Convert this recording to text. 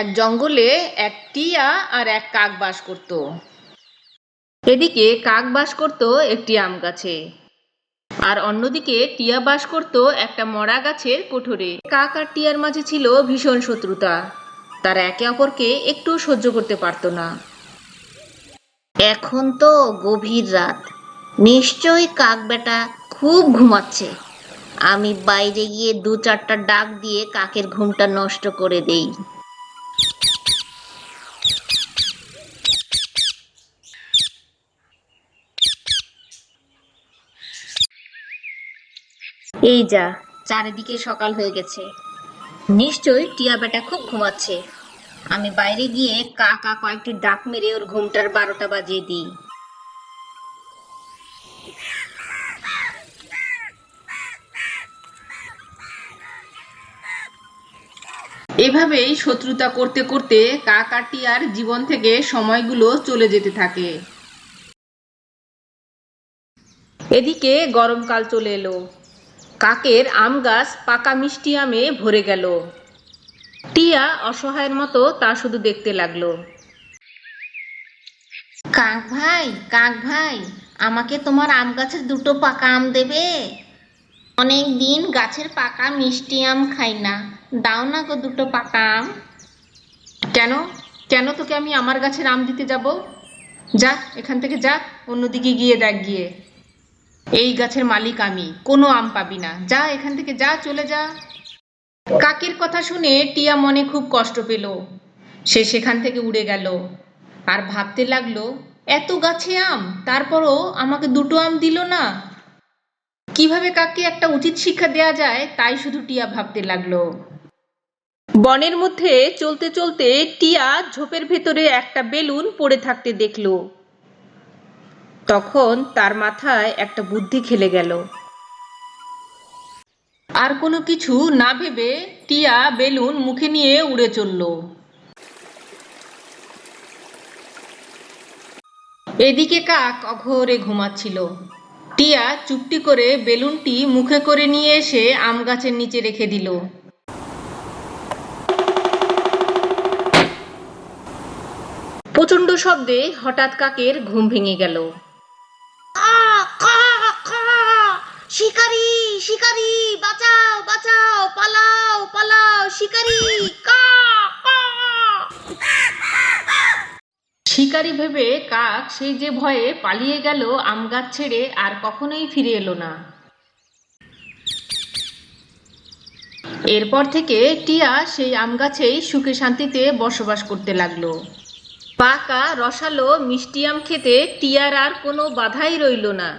এক জঙ্গলে এক টিয়া আর এক কাক বাস করত। এদিকে কাক বাস করত একটি আম গাছে। আর অন্যদিকে টিয়া বাস করত একটা মরা গাছের কোঠরে। কাক আর টিয়ার মাঝে ছিল ভীষণ শত্রুতা। তারা একে অপরকে একটু সহ্য করতে পারতো না। এখন তো গভীর রাত। নিশ্চয়ই কাক বেটা খুব ঘুমাচ্ছে। আমি বাইরে গিয়ে দু চারটা ডাক দিয়ে কাকের ঘুমটা নষ্ট করে দেই। এই যা, চারিদিকে সকাল হয়ে গেছে। নিশ্চয়ই টিয়া বেটা খুব ঘুমাচ্ছে। আমি বাইরে গিয়ে কাকা কয়েকটি ডাক মেরে ওর ঘুমটার বারোটা বাজিয়ে দিই। এভাবেই শত্রুতা করতে করতে কাক আর জীবন থেকে সময়গুলো চলে যেতে থাকে। এদিকে গরমকাল চলে এলো। কাকের আম গাছ পাকা মিষ্টি আমে ভরে গেল। টিয়া অসহায়ের মতো তা শুধু দেখতে লাগল। কাক ভাই কাক ভাই আমাকে তোমার আম গাছের দুটো পাকা আম দেবে? অনেক দিন গাছের পাকা মিষ্টি আম খাই না। দাও না গো দুটো পাকা আম। কেন? কেন তোকে আমি আমার গাছের আম দিতে যাব? যা এখান থেকে যা অন্যদিকে গিয়ে দেখ গিয়ে। এই গাছের মালিক আমি, কোনো আম পাবি না। যা এখান থেকে, যা চলে যা। কাকের কথা শুনে টিয়া মনে খুব কষ্ট পেল। সে সেখান থেকে উড়ে গেল। আর ভাবতে লাগল, এত গাছে আম, তারপরও আমাকে দুটো আম দিল না? কীভাবে কাককে একটা উচিত শিক্ষা দেয়া যায়, তাই শুধু টিয়া ভাবতে লাগল। বনের মধ্যে চলতে চলতে টিয়া ঝোপের ভেতরে একটা বেলুন পড়ে থাকতে দেখল। তখন তার মাথায় একটা বুদ্ধি খেলে গেল। আর কোনো কিছু না ভেবে টিয়া বেলুন মুখে নিয়ে উড়ে চলল। এদিকে কাক অঘরে ঘুমাচ্ছিল। টিয়া চুপটি করে বেলুনটি মুখে করে নিয়ে এসে আম গাছের নিচে রেখে দিল। প্রচণ্ড শব্দে হঠাৎ কাকের ঘুম ভেঙে গেল। শিকারি শিকারি, বাঁচাও বাঁচাও, পালাও পালাও, শিকারি, কা শিকারি ভেবে কাক সেই যে ভয়ে পালিয়ে গেল আম গাছ ছেড়ে আর কখনোই ফিরে এলো না। এরপর থেকে টিয়া সেই আম গাছেই সুখে শান্তিতে বসবাস করতে লাগল। পাকা, রসালো, মিষ্টি আম খেতে টিয়ার আর কোনো বাধাই রইল না।